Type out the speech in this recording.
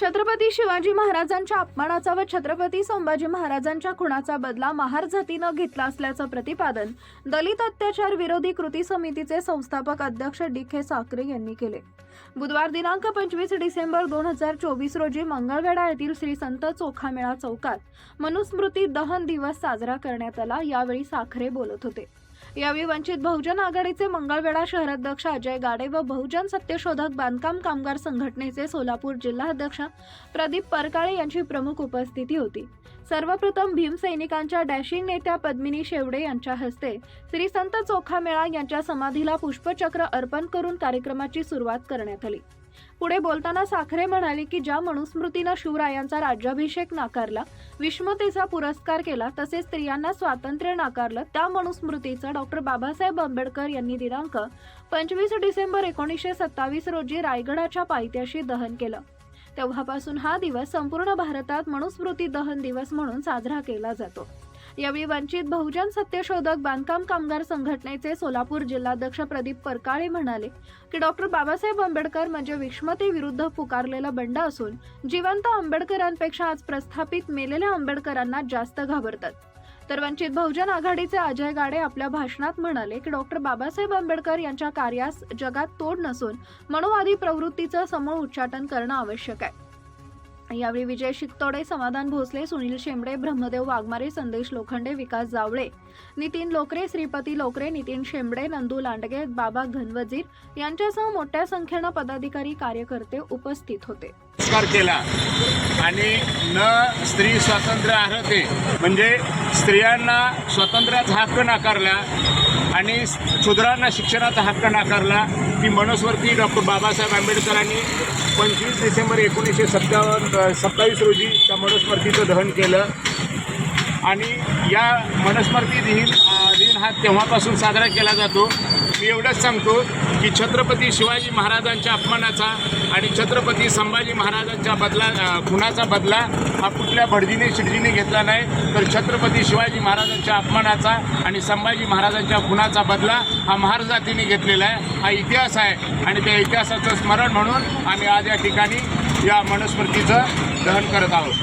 छत्रपती शिवाजी महाराजांच्या अपमानाचा व छत्रपती संभाजी महाराजांच्या खुणाचा बदला महार जातीनं घेतला असल्याचं प्रतिपादन दलित अत्याचार विरोधी कृती समितीचे संस्थापक अध्यक्ष डी के साखरे यांनी केले. बुधवार दिनांक पंचवीस डिसेंबर दोन हजार चोवीस रोजी मंगळवेढा येथील श्री संत चोखामेळा चौकात मनुस्मृती दहन दिवस साजरा करण्यात आला यावेळी साखरे बोलत होते. यावेळी वंचित बहुजन आघाडीचे मंगळवेढा शहराध्यक्ष अजय गाडे व बहुजन सत्यशोधक बांधकाम कामगार संघटनेचे सोलापूर जिल्हाध्यक्ष प्रदीप परकाळे यांची प्रमुख उपस्थिती होती. सर्वप्रथम भीमसैनिकांच्या डॅशिंग नेत्या पद्मिनी शेवडे यांच्या हस्ते श्री संत चोखामेळा यांच्या समाधीला पुष्पचक्र अर्पण करून कार्यक्रमाची सुरुवात करण्यात आली. पुढे बोलताना साखरे म्हणाले की ज्या मनुस्मृतीनं शिवरायांचा राज्याभिषेक नाकारला विष्मतेचा पुरस्कार केला तसेच स्त्रियांना स्वातंत्र्य नाकारलं त्या मनुस्मृतीचं डॉक्टर बाबासाहेब आंबेडकर यांनी दिनांक पंचवीस डिसेंबर एकोणीसशे सत्तावीस रोजी रायगडाच्या पायथ्याशी दहन केलं. तेव्हापासून हा दिवस संपूर्ण भारतात मनुस्मृती दहन दिवस म्हणून साजरा केला जातो. यावेळी वंचित बहुजन सत्यशोधक बांधकाम कामगार संघटनेचे सोलापूर जिल्हाध्यक्ष प्रदीप परकाळे म्हणाले की डॉक्टर बाबासाहेब आंबेडकर म्हणजे विषमतेविरुद्ध पुकारलेला बंड असून जिवंत आंबेडकरांपेक्षा आज प्रस्थापित मेलेल्या आंबेडकरांना जास्त घाबरतात. तर वंचित बहुजन आघाडीचे अजय गाडे आपल्या भाषणात म्हणाले की डॉक्टर बाबासाहेब आंबेडकर यांच्या कार्यास जगात तोड नसून मनोवादी प्रवृत्तीचं समूळ उच्चाटन करणं आवश्यक आहे. यावेळी विजय शिकतोडे समाधान भोसले सुनील शेंबडे ब्रह्मदेव वाघमारे संदेश लोखंडे विकास जावळे नितीन लोकरे श्रीपती लोकरे नितीन शेंबडे नंदू लांडगे बाबा घनवजीर यांच्यासह मोठ्या संख्येनं पदाधिकारी कार्यकर्ते उपस्थित होते. केला आणि न स्त्री स्वातंत्र्य अर्हते. म्हणजे स्त्रियांना स्वातंत्र्याचा हक्क नाकारला आणि शूद्रांना शिक्षणाचा हक्क नाकारला ती मनुस्मृती डॉक्टर बाबासाहेब आंबेडकरांनी पंचवीस डिसेंबर एकोणीसशे सत्तावन्न सत्तावीस रोजी त्या मनस्मर्तीचं दहन केलं. आणि या मनस्मर्ती दिन दिन हा तेव्हापासून साजरा केला जातो मी एवढंच सांगतो की छत्रपती शिवाजी महाराजांच्या अपमानाचा आणि छत्रपती संभाजी महाराजांच्या बदला खुनाचा बदला हा कुठल्या भडजीने शिडजीने घेतला नाही. तर छत्रपती शिवाजी महाराजांच्या अपमानाचा आणि संभाजी महाराजांच्या खुनाचा बदला हा महार जातीने घेतलेला आहे. हा इतिहास आहे आणि त्या इतिहासाचं स्मरण म्हणून आम्ही आज या ठिकाणी या मनुस्मृतीचं दहन करत आहोत.